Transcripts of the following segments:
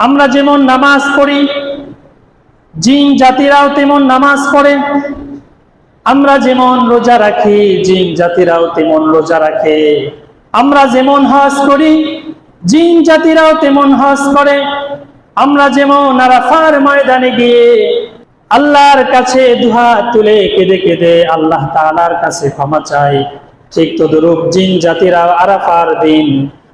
আমরা যেমন নামাজ পড়ি, জিন জাতিরাও তেমন নামাজ পড়ে। আমরা যেমন রোজা রাখি, জিন জাতিরাও তেমন রোজা রাখে। আমরা যেমন হজ করি, জিন জাতিরাও তেমন হজ করে। আমরা যেমন আরাফার ময়দানে গিয়ে আল্লাহর কাছে দুহাত তুলে কেঁদে কেঁদে আল্লাহ তালার কাছে ক্ষমা চাই, ঠিক তদরূপ জিন জাতিরা আরাফার দিন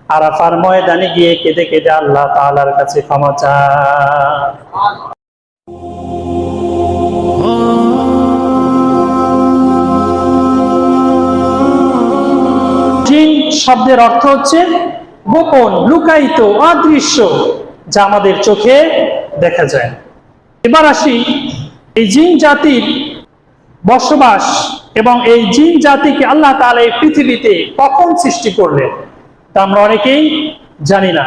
আরাফার ময়দানে গিয়ে কেঁদে কেঁদে আল্লাহ তাআলার কাছে ক্ষমা চায় শব্দের অর্থ হচ্ছে গোপন, লুকায়িত, অদৃশ্য, যা আমাদের চোখে দেখা যায়। এবার আসি এই জিন জাতির বসবাস এবং এই জিন জাতিকে আল্লাহ তাআলা এই পৃথিবীতে কখন সৃষ্টি করলেন? তা আমরা অনেকেই জানি না।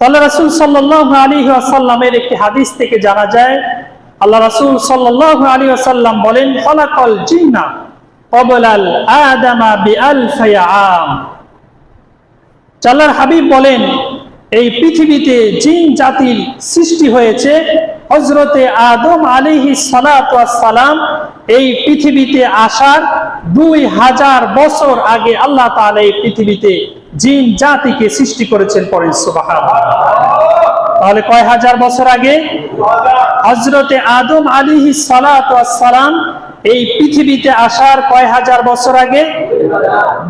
তাহলে রাসূল সাল্লাল্লাহু আলাইহি ওয়াসাল্লামের একটি হাদিস থেকে জানা যায়, আল্লাহ রাসুল সাল্লাল্লাহু আলাইহি ওয়াসাল্লাম বলেন, খলাকাল জিন্না হাবিব বলেন, এই পৃথিবীতে জিন জাতির সৃষ্টি হয়েছে হজরতে আদম আলিহি সালাম এই পৃথিবীতে আসার দুই হাজার বছর আগে আল্লাহ তাআলা এই পৃথিবীতে জিন জাতিকে সৃষ্টি করেছেন পরেন তাহলে কয় হাজার বছর আগে হজরতে আদম আলিহি সালাম এই পৃথিবীতে আসার কয় হাজার বছর আগে?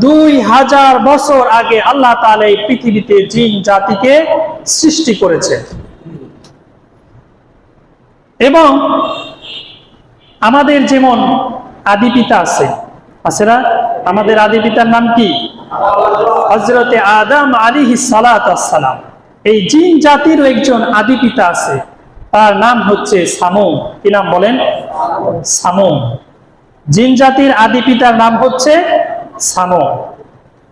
দুই হাজার বছর আগে আল্লাহ তাআলা এই পৃথিবীতে জিন জাতিকে সৃষ্টি করেছে এবং আমাদের যেমন আদি পিতা আছে আছে না? আমাদের আদি পিতার নাম কি? হজরতে আদম আলী সালাম এই জিন জাতির একজন আদি পিতা আছে। তার নাম হচ্ছে সামুম। কি নাম বলেন? সামুম। জিন জাতির আদি পিতার নাম হচ্ছে সামুম।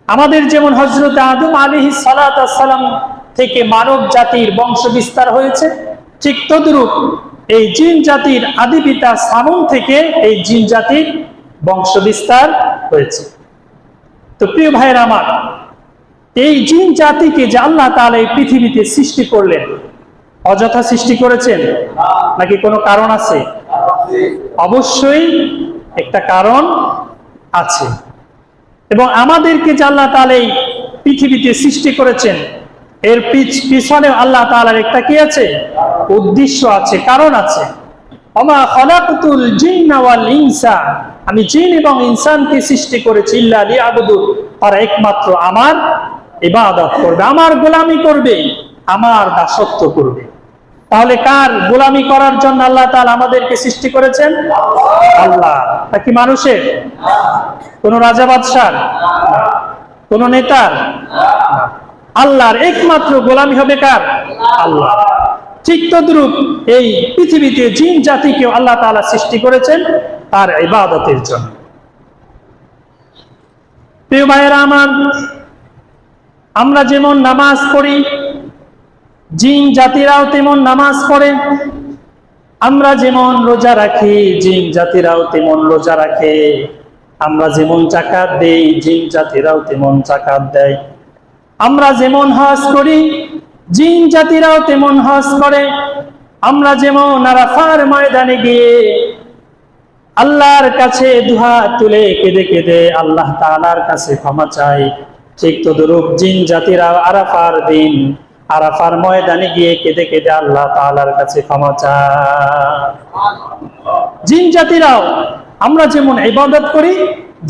আমাদের যেমন হজরত আদম আলী সালাম থেকে মানব জাতির বংশ বিস্তার হয়েছে, ঠিক তদ্রুপ এই জিন জাতির আদি পিতা সামুম থেকে এই জিন জাতির বংশ বিস্তার হয়েছে। তো প্রিয় ভাইয়ের আমার, এই জিন জাতিকে যে আল্লাহ তাআলা এই পৃথিবীতে সৃষ্টি করলেন, অযথা সৃষ্টি করেছেন, নাকি কোনো কারণ আছে? অবশ্যই একটা কারণ আছে। এবং আমাদেরকে যে আল্লাহ তাআলা এই পৃথিবীতে সৃষ্টি করেছেন, এর পিছ- পিছনে আল্লাহ তাআলার একটা কি আছে? উদ্দেশ্য আছে, কারণ আছে। আমি জিন এবং ইনসানকে সৃষ্টি করেছি তারা একমাত্র আমার ইবাদত করবে, আমার গোলামি করবে, আমার দাসত্ব করবে। তাহলে কার গোলামি করার জন্য আল্লাহ তাআলা আমাদেরকে সৃষ্টি করেছেন? আল্লাহ। তা কি মানুষের? কোন রাজা বাদশার? কোন নেতার? আল্লাহর একমাত্র গোলামি হবে কার? আল্লাহ। ঠিক তদ্রুপ এই পৃথিবীতে জিন জাতিকে আল্লাহ তাআলা সৃষ্টি করেছেন তার ইবাদতের জন্য। প্রিয় ভাইয়েরা আমার, আমরা যেমন নামাজ পড়ি, জিন জাতিরাও তেমন নামাজ পড়ে। আমরা যেমন রোজা রাখি, জিন জাতিরাও তেমন রোজা রাখে। আমরা যেমন চাকাত দেই, জিন জাতিরাও তেমন চাকাত দেয়। আমরা যেমন হজ করি জিন জাতিরাও তেমন হজ করে। আমরা যেমন আরাফার ময়দানে গিয়ে আল্লাহর কাছে দুহাত তুলে কেঁদে কেঁদে আল্লাহ তালার কাছে ক্ষমা চাই। ঠিক তদরূপ জিন জাতিরা আরাফার দিন আরাফার ময়দানে গিয়ে কেঁদে কেঁদে আল্লাহ তাআলার কাছে ক্ষমা চায় জিন জাতিরাও, আমরা যেমন ইবাদত করি,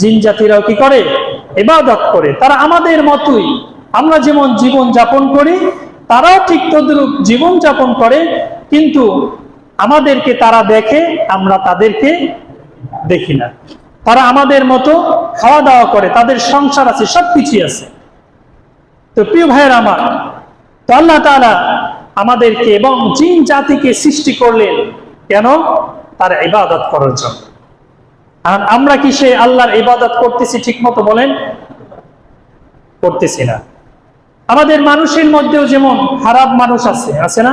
জিন জাতিরাও কি করে? ইবাদত করে। তারা আমাদের মতোই। আমরা যেমন জীবন যাপন করি তারাও ঠিক তদ্রূপ জীবন যাপন করে, কিন্তু আমাদেরকে তারা দেখে, আমরা তাদেরকে দেখি না। তারা আমাদের মতো খাওয়া দাওয়া করে, তাদের সংসার আছে, সবকিছুই আছে। তো প্রিয় ভাইয়ের আমার, তো আল্লাহ তাআলা আমাদেরকে এবং জিন জাতিকে সৃষ্টি করলেন কেন? তার ইবাদত করার জন্য। আর আমরা কি সে আল্লাহর ইবাদত করতেছি ঠিক মতো বলেন? করতেছি না। আমাদের মানুষের মধ্যেও যেমন খারাপ মানুষ আছে আছে না?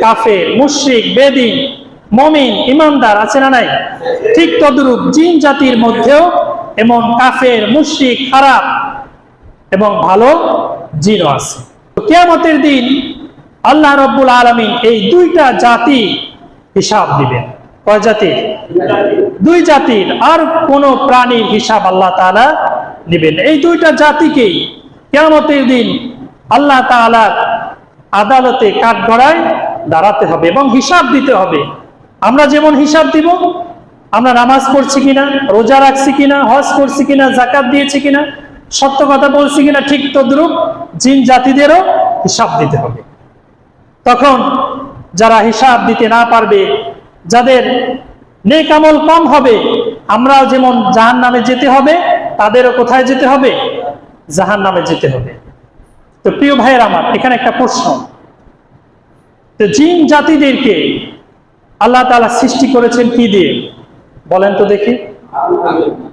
কাফের, মুশরিক, বেদিন, মমিন, ইমানদার আছে না নাই? ঠিক তদরূপ জিন জাতির মধ্যেও এমন কাফের, মুশরিক, খারাপ এবং ভালো জিনও আছে। কিয়ামতের দিন আল্লাহ রব্বুল আলমী এই দুইটা জাতি হিসাব দিবেন। কয় জাতির? দুই জাতির। আর কোন প্রাণীর হিসাব আল্লাহ তাআলা নেবেন। এই দুইটা জাতিকেই কেমতের দিন আল্লাহ তাআলার আদালতে কাঠগড়ায় দাঁড়াতে হবে এবং হিসাব দিতে হবে। আমরা যেমন হিসাব দিব, আমরা নামাজ পড়ছি কিনা, রোজা রাখছি কিনা, হজ করছি কিনা জাকাত দিয়েছি কিনা, সত্য কথা বলছি কিনা, ঠিক তদ্রুপ জিন জাতিদেরও হিসাব দিতে হবে। তখন যারা হিসাব দিতে না পারবে, যাদের নেক আমল কম হবে, আমরাও যেমন জাহান নামে যেতে হবে, তাদেরও কোথায় যেতে হবে? জাহান নামে যেতে হবে। তো প্রিয় ভাইয়ের আমার, এখানে একটা প্রশ্ন। তো জিন জাতিদেরকে আল্লাহ তাআলা সৃষ্টি করেছেন কি দিয়ে? বলেন তো দেখি।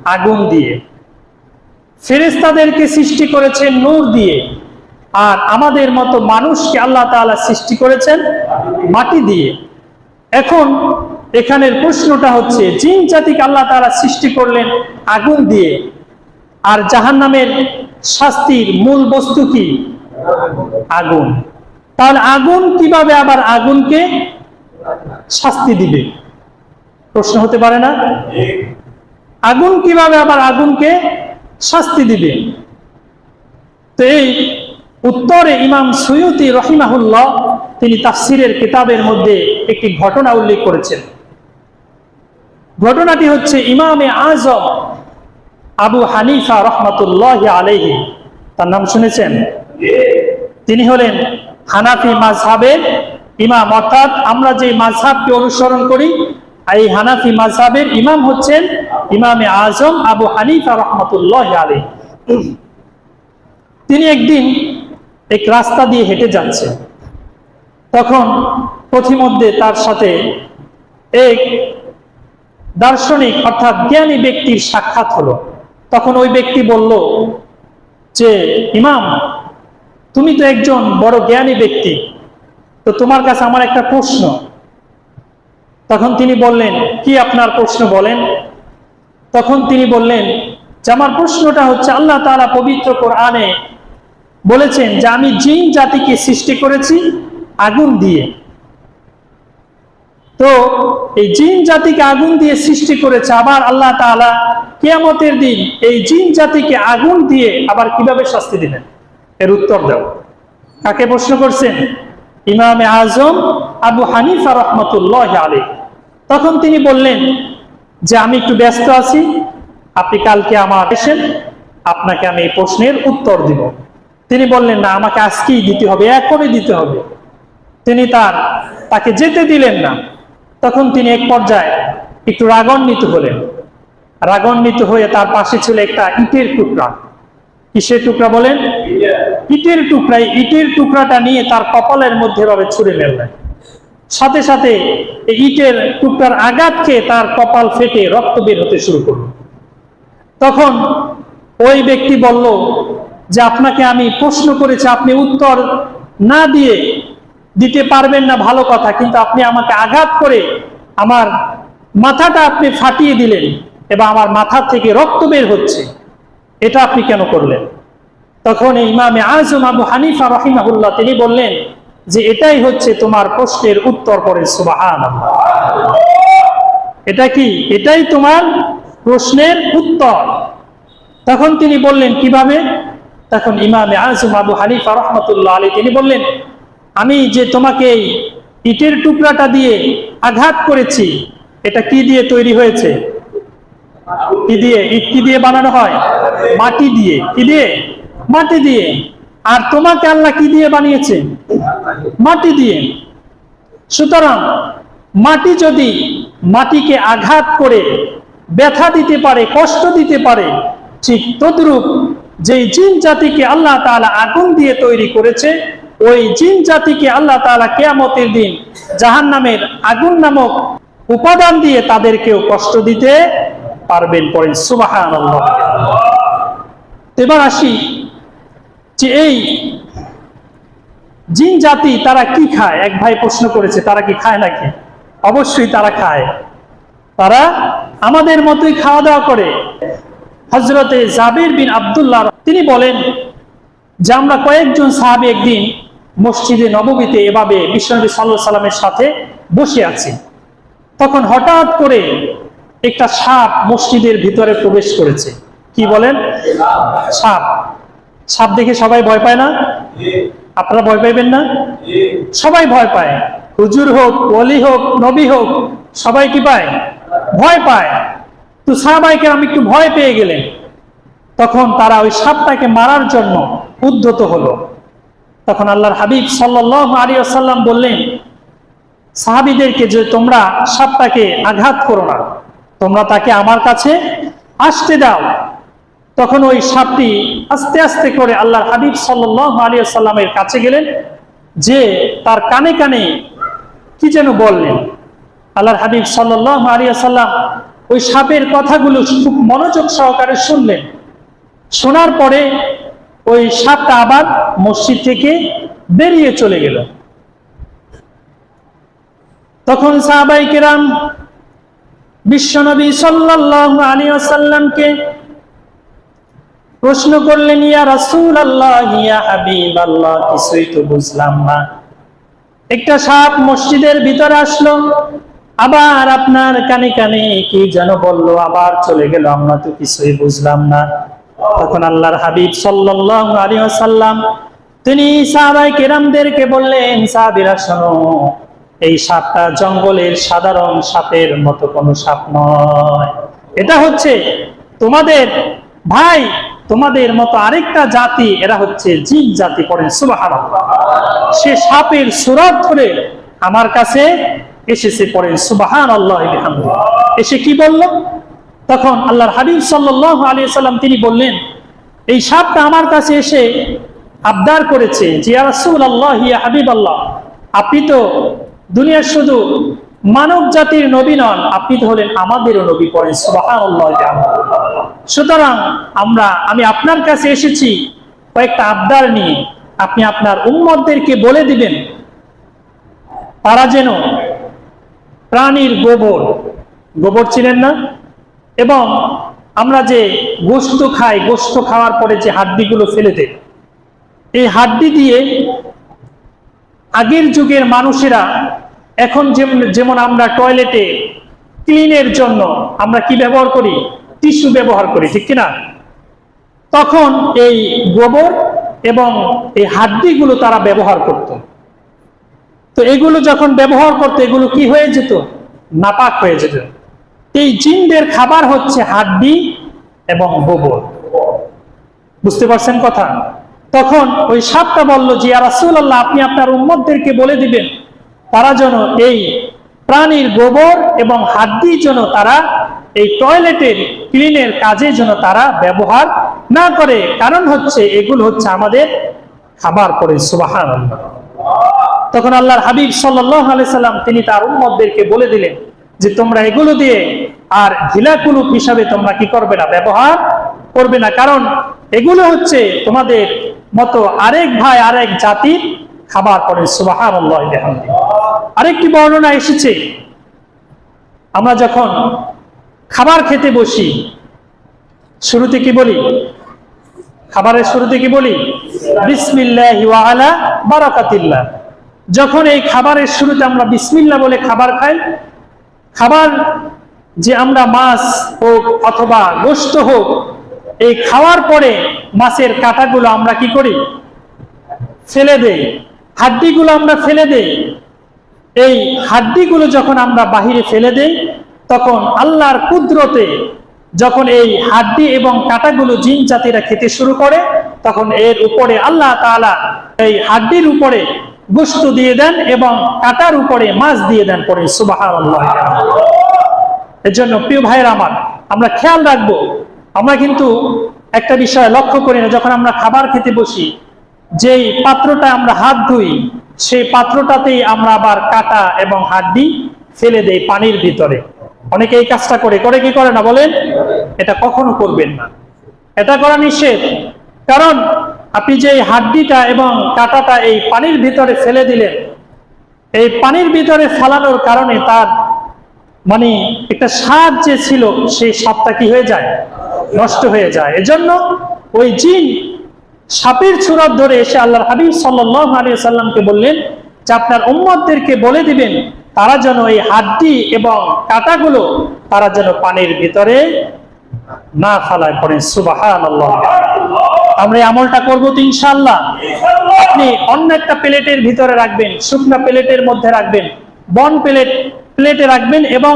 আগুন দিয়ে। ফেরেস্তাদেরকে সৃষ্টি করেছেন নূর দিয়ে। আর আমাদের মতো মানুষকে আল্লাহ তাআলা সৃষ্টি করেছেন মাটি দিয়ে। এখন এখানের প্রশ্নটা হচ্ছে, জিন জাতিকে আল্লাহ তাআলা সৃষ্টি করলেন আগুন দিয়ে। আর জাহান্নামের শাস্তির মূল বস্তু কি? আগুন। তাহলে আগুন কীভাবে আবার আগুনকে শাস্তি দিবে? প্রশ্ন হতে পারে না? আগুন কীভাবে আবার আগুনকে শাস্তি দিবে? তো এই উত্তরে ইমাম সৈয়দি রহিমাহুল্লাহ তিনি তাফসিরের কিতাবের মধ্যে একটি ঘটনা উল্লেখ করেছেন। ঘটনাটি হচ্ছে ইমামে আজম আবু হানিফা রহমতুল্লাহ আলাইহি। তার নাম শুনেছেন? তিনি হলেন হানাফি মাঝহাবের ইমাম। অর্থাৎ আমরা যে মাঝহাবকে অনুসরণ করি, এই হানাফি মাঝহাবের ইমাম হচ্ছেন ইমামে আজম আবু হানিফা রহমতুল্লাহ আলী তিনি একদিন এক রাস্তা দিয়ে হেঁটে যাচ্ছেন। তখন পথিমধ্যে তার সাথে এক দার্শনিক অর্থাৎ জ্ঞানী ব্যক্তির সাক্ষাৎ হলো। তখন ওই ব্যক্তি বলল যে, ইমাম তুমি তো একজন বড় জ্ঞানী ব্যক্তি। তো তোমার কাছে আমার একটা প্রশ্ন। তখন তিনি বললেন, কি আপনার প্রশ্ন বলেন? তখন তিনি বললেন, যে আমার প্রশ্নটা হচ্ছে, আল্লাহ তাআলা পবিত্র কোরআনে বলেছেন যে আমি জিন জাতিকে সৃষ্টি করেছি আগুন দিয়ে। তো এই জিন জাতিকে আগুন দিয়ে সৃষ্টি করেছে আবার আল্লাহ তাআলা কেয়ামতের দিন এই জিন জাতিকে আগুন দিয়ে আবার কীভাবে শাস্তি দিবেন? এর উত্তর দাও। কাকে প্রশ্ন করছেন? ইমামে আজম আবু হানিফা রহমতুল্লাহ আলী তখন তিনি বললেন, যে আমি একটু ব্যস্ত আছি, আপনি কালকে আমার এসেন, আপনাকে আমি এই প্রশ্নের উত্তর দিব। তিনি বললেন, না, আমাকে আজকেই দিতে হবে, এখনই দিতে হবে। তিনি তার, তাকে যেতে দিলেন না। তখন তিনি এক পর্যায়ে একটু রাগান্বিত হলেন। রাগান্বিত হয়ে তার পাশে ছিল একটা ইটের টুকরা। কিসের টুকরা বলেন? ইটের টুকরা ইটের টুকরাটা নিয়ে তার কপালের মধ্যে ভাবে ছুড়ে মেললেন সাথে সাথে ইটের টুকরার আঘাত খেয়ে তার কপাল ফেটে রক্ত বের হতে শুরু করল। তখন ওই ব্যক্তি বলল, যে আপনাকে আমি প্রশ্ন করেছি, আপনি উত্তর না দিয়ে দিতে পারবেন না ভালো কথা, কিন্তু আপনি আমাকে আঘাত করে আমার মাথাটা আপনি ফাটিয়ে দিলেন এবং আমার মাথা থেকে রক্ত বের হচ্ছে। এটা আপনি কেন করলেন? তখন ইমামে আজম আবু হানিফা রহিমাহুল্লাহ তিনি বললেন যে এটাই হচ্ছে তোমার প্রশ্নের উত্তর পরে সুবাহান এটা কি? এটাই তোমার প্রশ্নের উত্তর। তখন তিনি বললেন, কীভাবে? তখন ইমামে আজম আবু হানিফা রহমতুল্লাহ আলী তিনি বললেন, আমি যে তোমাকে এই ইটের টুকরাটা দিয়ে আঘাত করেছি, এটা কি দিয়ে তৈরি হয়েছে? কি দিয়ে? ইট কি দিয়ে বানানো হয়? মাটি দিয়ে, কি দিয়ে? মাটি দিয়ে। আর তোমাকে আল্লাহ কি দিয়ে বানিয়েছে? মাটি দিয়ে। সুতরাং মাটি যদি মাটিকে আঘাত করে, ব্যথা দিতে পারে, কষ্ট দিতে পারে, ঠিক তদ্রূপ যেই জিন জাতিকে আল্লাহ তাআলা আগুন দিয়ে তৈরি করেছে, ওই জিন জাতিকে আল্লাহ তাআলা কেয়ামতের দিন জাহান্নামের আগুন নামক উপাদান দিয়ে তাদেরকেও কষ্ট দিতে পারবেন পরে সুবাহান এবার আসি যে এই জিন জাতি তারা কি খায়? এক ভাই প্রশ্ন করেছে, তারা কি খায় নাকি? অবশ্যই তারা খায়। তারা আমাদের মতোই খাওয়া দাওয়া করে। হজরতে জাবির বিন আবদুল্লাহ, তিনি বলেন যে আমরা কয়েকজন সাহাবি একদিন মসজিদে নবমীতে এভাবে বিশ্বনবী সাল্লাহ সাল্লামের সাথে বসে আছি। তখন হঠাৎ করে একটা সাপ মসজিদের ভিতরে প্রবেশ করেছে। কি বলেন? সাপ। সাপ দেখে সবাই ভয় পায় না? আপনারা ভয় পাইবেন না? সবাই ভয় পায়। হুজুর হোক, ওলি হোক, নবী হোক, সবাই কি পায়? ভয় পায়। তো সাহাবাইকে আমি একটু ভয় পেয়ে গেলেন। তখন তারা ওই সাপটাকে মারার জন্য উদ্ধত হলো। তখন আল্লাহর হাবিব সাল্লাহ আলী আসাল্লাম বললেন, সাহাবিদেরকে যে তোমরা সাপটাকে আঘাত করো না, তোমরা তাকে আমার কাছে আসতে দাও। তখন ওই সাপটি আস্তে আস্তে করে আল্লাহর হাবিব সাল্লাহ আলী সাল্লামের কাছে গেলেন, যে তার কানে কানে কি যেন বললেন। আল্লাহর হাবিব সাল্লাহ আলী সাল্লাম ওই সাপের কথাগুলো খুব মনোযোগ সহকারে শুনলেন। শোনার পরে ওই সাপটা আবার মসজিদ থেকে বেরিয়ে চলে গেল। তখন সাহাবাই কেরাম বিশ্বনবী সাল্লাহ আলী আসাল্লামকে প্রশ্ন করলেন, ইয়া রাসূল আল্লাহ ইয়া হাবিব আল্লাহ কিছুই তো বুঝলাম না। একটা সাপ মসজিদের ভিতরে আসলো, আবার আপনার কানে কানে কি যেন বলল, আবার চলে গেল। আমরা তো কিছুই বুঝলাম না। তখন আল্লাহর হাবিব সাল্লাল্লাহু আলাইহি ওয়াসাল্লাম, তিনি সাহাবাই কেরামদেরকে বললেন, সাহাবীরা, শোনো, এই সাপটা জঙ্গলের সাধারণ সাপের মতো কোনো সাপ নয়। এটা হচ্ছে তোমাদের ভাই তোমাদের মতো আরেকটা জাতি, এরা হচ্ছে জিন জাতি পড়েন, সুবহানাল্লাহ। সে সাপের সুরাত ধরে আমার কাছে এসেছে পড়েন সুবাহান আল্লাহ এসে কি বলল? তখন আল্লাহর হাবিব সাল্লাহ আলী সাল্লাম তিনি বললেন, এই সাপটা আমার কাছে এসে আবদার করেছে যে রাসূল আল্লাহ হাবিব আল্লাহ আপনি তো দুনিয়ার শুধু মানব জাতির নবী নন, আপনি তো হলেন আমাদেরও নবী পড়েন সুতরাং আমরা, আমি আপনার কাছে এসেছি কয়েকটা আবদার নিয়ে। আপনি আপনার উম্মতদেরকে বলে দিবেন, তারা যেন প্রাণীর গোবর গোবর ছিলেন না, এবং আমরা যে গোস্ত খাই গোস্ত খাওয়ার পরে যে হাড্ডিগুলো ফেলে দেয় এই হাড্ডি দিয়ে আগের যুগের মানুষেরা এখন যেমন আমরা টয়লেটে ক্লিনের জন্য আমরা কি ব্যবহার করি? টিস্যু ব্যবহার করি, ঠিক কিনা? তখন এই গোবর এবং এই হাড্ডিগুলো তারা ব্যবহার করত। তো এগুলো যখন ব্যবহার করতো, এগুলো কি হয়ে যেত? নাপাক হয়ে যেত। এই জিনদের খাবার হচ্ছে হাড্ডি এবং গোবর। বুঝতে পারছেন কথা? তখন ওই সাপটা বলল যে রাসুল আল্লাহ আপনি আপনার উম্মতদেরকে বলে দিবেন তারা যেন এই প্রাণীর গোবর এবং হাড্ডি যেন তারা এই টয়লেটের ক্লিনের কাজে যেন তারা ব্যবহার না করে। কারণ হচ্ছে, এগুলো হচ্ছে আমাদের খাবার পরে সুবাহান তখন আল্লাহর হাবিব সাল্লাহ সাল্লাম, তিনি তার উম্মতদেরকে বলে দিলেন যে, তোমরা এগুলো দিয়ে আর ঢিলাকুলুপ হিসাবে তোমরা কি করবে না? ব্যবহার করবে না। কারণ এগুলো হচ্ছে তোমাদের মতো আরেক ভাই, আরেক জাতির খাবার পরে আরেকটি বর্ণনা এসেছে। আমরা যখন খাবার খেতে বসি, শুরুতে কি বলি? খাবারের শুরুতে কি বলি? বিসমিল্লাহ আলা যখন এই খাবারের শুরুতে আমরা বিসমিল্লাহ বলে খাবার খাই, খাবার যে আমরা মাছ হোক অথবা গোস্ত হোক, এই খাওয়ার পরে মাছের কাঁটাগুলো আমরা কি করি? ফেলে দেই। হাড্ডিগুলো আমরা ফেলে দেই। এই হাড্ডিগুলো যখন আমরা বাহিরে ফেলে দেই, তখন আল্লাহর কুদরতে যখন এই হাড্ডি এবং কাঁটাগুলো জিন জাতিরা খেতে শুরু করে, তখন এর উপরে আল্লাহ তাআলা এই হাড্ডির উপরে গোস্ত দিয়ে দেন এবং কাটার উপরে মাছ দিয়ে দেন পরে সুবাহ এর জন্য প্রিয় ভাইয়ের আমার, আমরা খেয়াল রাখব। আমরা কিন্তু একটা বিষয় লক্ষ্য করি না, যখন আমরা খাবার খেতে বসি যেই পাত্রটা আমরা হাত ধুই, সেই পাত্রটাতেই আমরা আবার কাটা এবং হাড্ডি ফেলে দেই পানির ভিতরে। অনেকে এই কাজটা করে। করে কি করে না বলেন? এটা কখনো করবেন না। এটা করা নিষেধ। কারণ আপনি যে হাড্ডিটা এবং কাটাটা এই পানির ভিতরে ফেলে দিলেন, এই পানির ভিতরে ফেলানোর কারণে তার মানে একটা স্বাদ যে ছিল, সেই স্বাদটা কি হয়ে যায়? নষ্ট হয়ে যায়। এজন্য ওই জিন সাপের ছুরাত ধরে এসে আল্লাহর হাবিব সাল্লাহ আলিয়া সাল্লামকে বললেন যে আপনার উম্মতদেরকে বলে দিবেন, তারা যেন এই হাড্ডি এবং কাটাগুলো তারা যেন পানির ভিতরে না ফালায় পড়েন সুবাহান আমরা এই আমলটা করব তো ইনশাল্লাহ আপনি অন্য একটা প্লেটের ভিতরে রাখবেন, শুকনা প্লেটের মধ্যে রাখবেন, বন প্লেট, প্লেটে রাখবেন এবং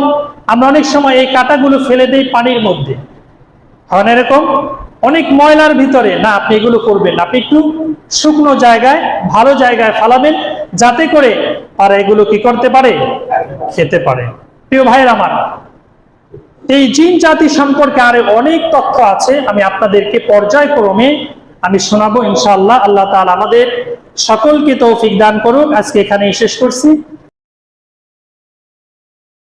আমরা অনেক সময় এই কাটাগুলো ফেলে দেই পানির মধ্যে। হন এরকম? অনেক ময়লার ভিতরে, না, আপনি এগুলো করবেন। আপনি একটু শুকনো জায়গায়, ভালো জায়গায় ফালাবেন, যাতে করে তারা এগুলো কি করতে পারে? খেতে পারে। প্রিয় ভাইয়ের আমার, এই জিন জাতি সম্পর্কে আরও অনেক তথ্য আছে, আমি আপনাদেরকে পর্যায়ক্রমে আমি শোনাবো, ইনশাআল্লাহ। আল্লাহ তাআলা আমাদের সকলকে তৌফিক দান করুক। আজকে এখানেই শেষ করছি।